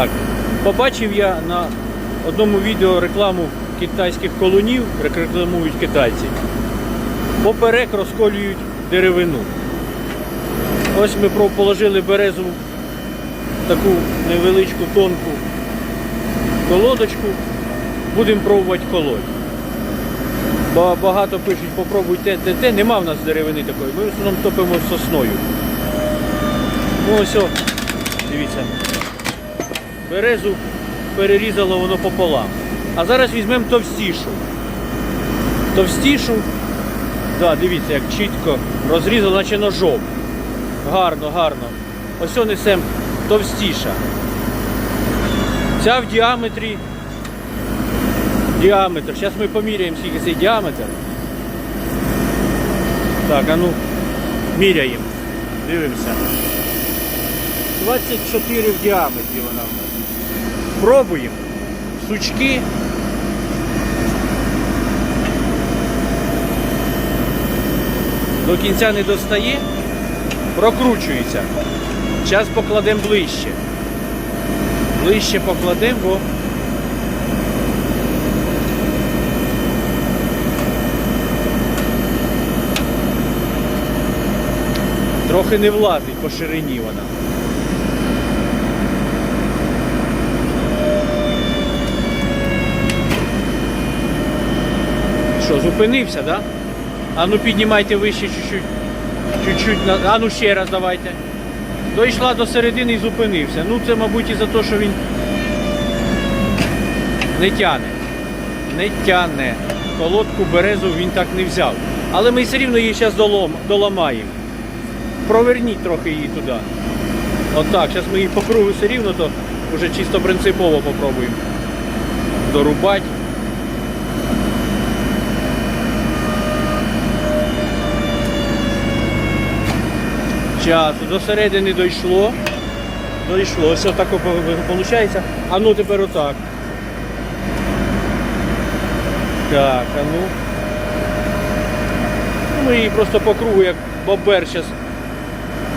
Так, побачив я на одному відео рекламу китайських колунів, рекламують китайці. Поперек розколюють деревину. Ось ми положили березу таку невеличку тонку колодочку. Будемо пробувати колоть. Ба- Багато пишуть, попробуйте те, те. Нема в нас деревини такої. Ми в основному топимо сосною. Ну ось, дивіться. Березу перерізало воно пополам. А зараз візьмемо товстішу. Товстішу, да, дивіться, як чітко розрізало, наче ножом. Гарно, гарно. Ось о несемо товстіша. Ця в діаметрі. Діаметр. Зараз ми поміряємо, скільки цей діаметр. Так, а ну, міряємо. Дивимося. 24 в діаметрі вона в нас. Пробуємо. Сучки. До кінця не достає, прокручується. Зараз покладемо ближче. Ближче покладемо, бо трохи не влазить по ширині вона. Зупинився? Да? А ну піднімайте вище чуть-чуть. Чуть-чуть. А ну ще раз давайте. Дійшла до середини і зупинився. Ну це, мабуть, і за те, що він не тяне. Не тяне. Колодку березу він так не взяв. Але ми все рівно її зараз долом, доламаємо. Проверніть трохи її туди. Отак, зараз ми її по кругу все рівно, то вже чисто принципово попробуємо. Дорубати. Час. До середини дійшло. Дійшло. Ось так виходить. А ну тепер отак. Так, а ну. Ну, Ми її просто по кругу, як бобер зараз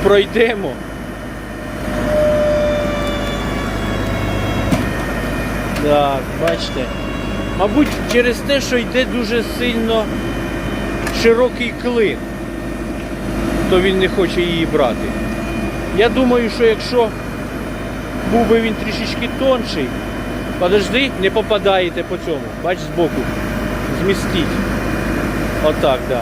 пройдемо. Так, бачите. Мабуть, через те, що йде дуже сильно широкий клин то він не хоче її брати. Я думаю, що якщо був би він трішечки тонший, подожди, не попадаєте по цьому. Бач збоку. Змістіть. Отак, так. Да.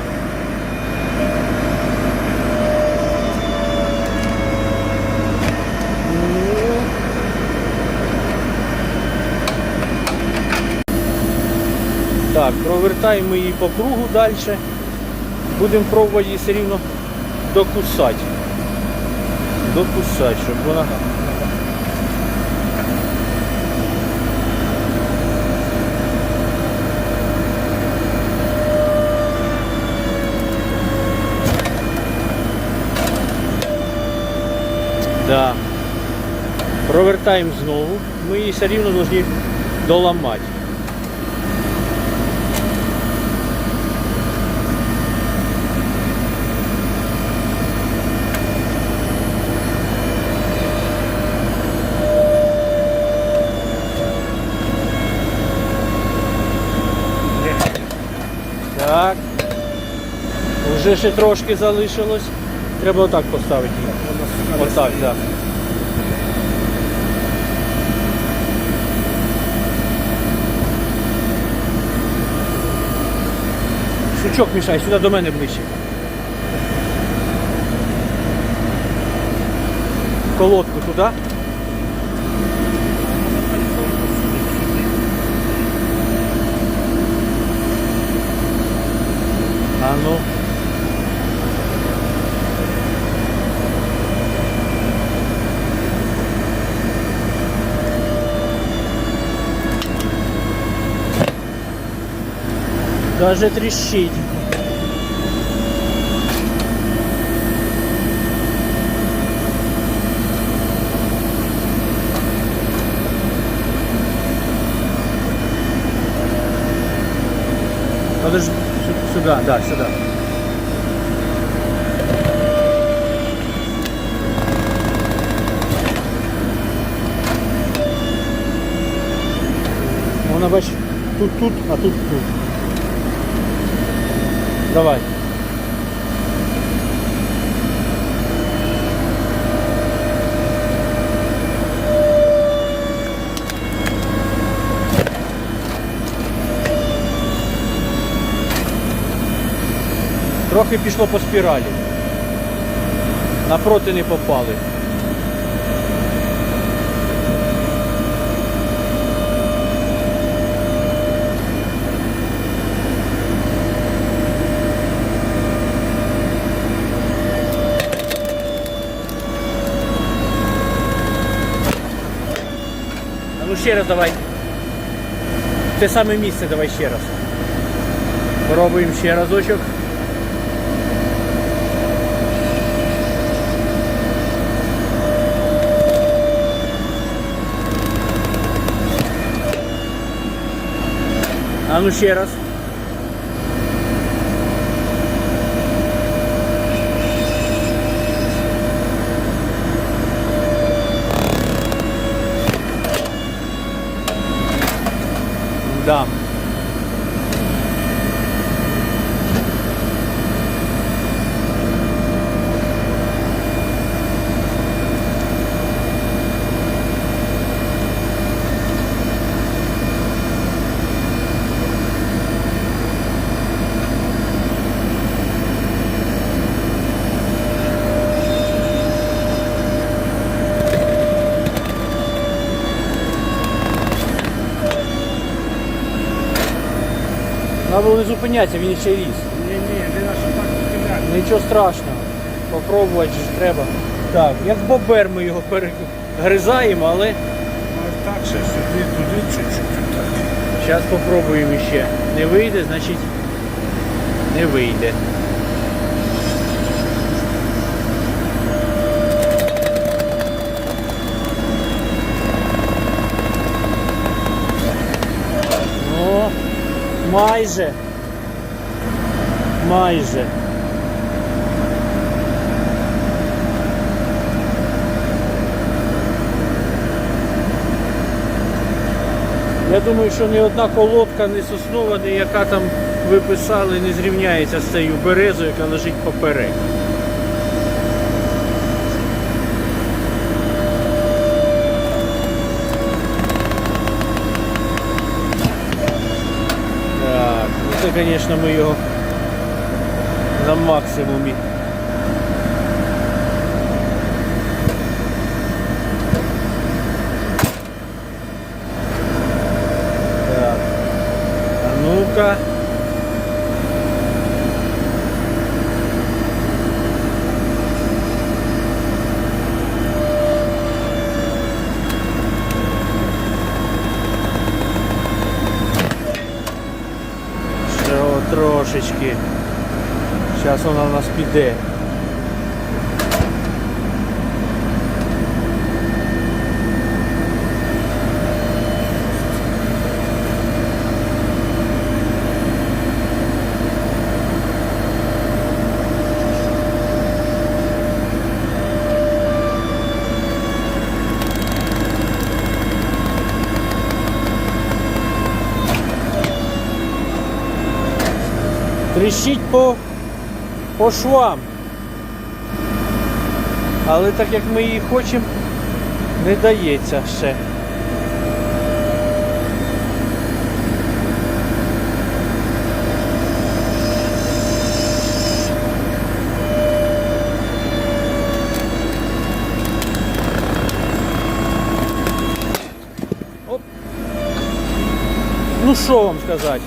Так, провертаємо її по кругу далі. Будемо пробувати її все рівно докусати. Докусати, щоб вона. Да. Провертаємо знову. Ми її все рівно повинні доламати. Так. Вже ще трошки залишилось. Треба отак поставити її. Отак, так. Сучок мішай, сюди до мене ближче. Колодку туди. Даже трещить. Подожди, сю- сюда, да, сюда. Вона бач, тут тут, а тут тут. Давай. Трохи пішло по спіралі. Напроти не попали. Ще раз давай. Те саме місце давай ще раз. Пробуємо ще разочок. А ну ще раз. Да. Треба було не зупинятися, він ще ріс. Ні, ні, він аж так стріляє. Нічого страшного. Попробувати ж треба. Так, як бобер ми його перегризаємо, але так ще сюди, туди, чуть-чуть. так. зараз спробуємо ще. Не вийде, значить не вийде. О, майже. Майже. Я думаю, що ні одна колодка не соснова, ні яка там ви писали, не зрівняється з цією березою, яка лежить поперек. Звісно, ми його на максимумі. Так. А ну-ка. Трошечки. Зараз вона у нас піде. Тріщить по, по швам. Але так як ми її хочемо, не дається ще. Ну що вам сказати?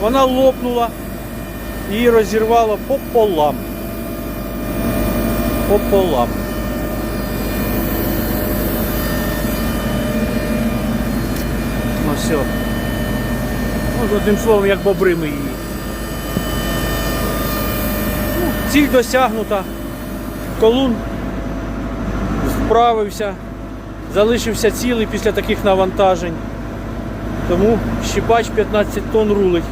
Вона лопнула і розірвало пополам. Пополам. Ну все. Ну, одним словом, як бобри ми її. Ну, ціль досягнута. Колун вправився, залишився цілий після таких навантажень. Тому щіпач 15 тонн рулить.